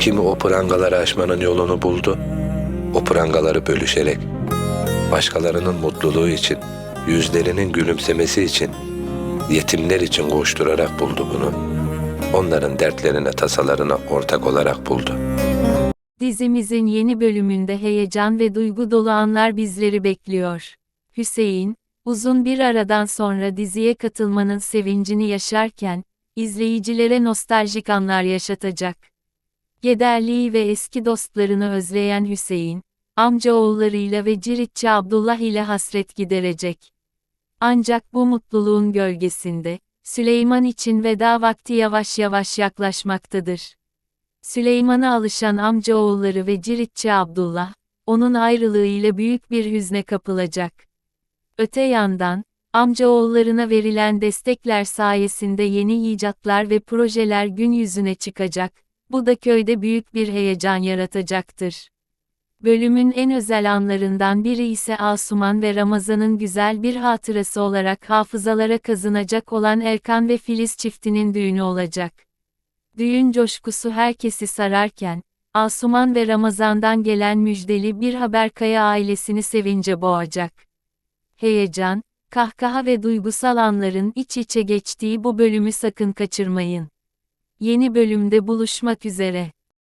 Kimi o prangaları aşmanın yolunu buldu. O prangaları bölüşerek, başkalarının mutluluğu için, yüzlerinin gülümsemesi için, yetimler için koşturarak buldu bunu. Onların dertlerine, tasalarına ortak olarak buldu. Dizimizin yeni bölümünde heyecan ve duygu dolu anlar bizleri bekliyor. Hüseyin, uzun bir aradan sonra diziye katılmanın sevincini yaşarken, izleyicilere nostaljik anlar yaşatacak. Gederliği ve eski dostlarını özleyen Hüseyin, amcaoğullarıyla ve Ciritçi Abdullah ile hasret giderecek. Ancak bu mutluluğun gölgesinde, Süleyman için veda vakti yavaş yavaş yaklaşmaktadır. Süleyman'a alışan amcaoğulları ve Ciritçi Abdullah, onun ayrılığıyla büyük bir hüzne kapılacak. Öte yandan, amcaoğullarına verilen destekler sayesinde yeni icatlar ve projeler gün yüzüne çıkacak, bu da köyde büyük bir heyecan yaratacaktır. Bölümün en özel anlarından biri ise Asuman ve Ramazan'ın güzel bir hatırası olarak hafızalara kazınacak olan Erkan ve Filiz çiftinin düğünü olacak. Düğün coşkusu herkesi sararken, Asuman ve Ramazan'dan gelen müjdeli bir haber Kaya ailesini sevince boğacak. Heyecan, kahkaha ve duygusal anların iç içe geçtiği bu bölümü sakın kaçırmayın. Yeni bölümde buluşmak üzere.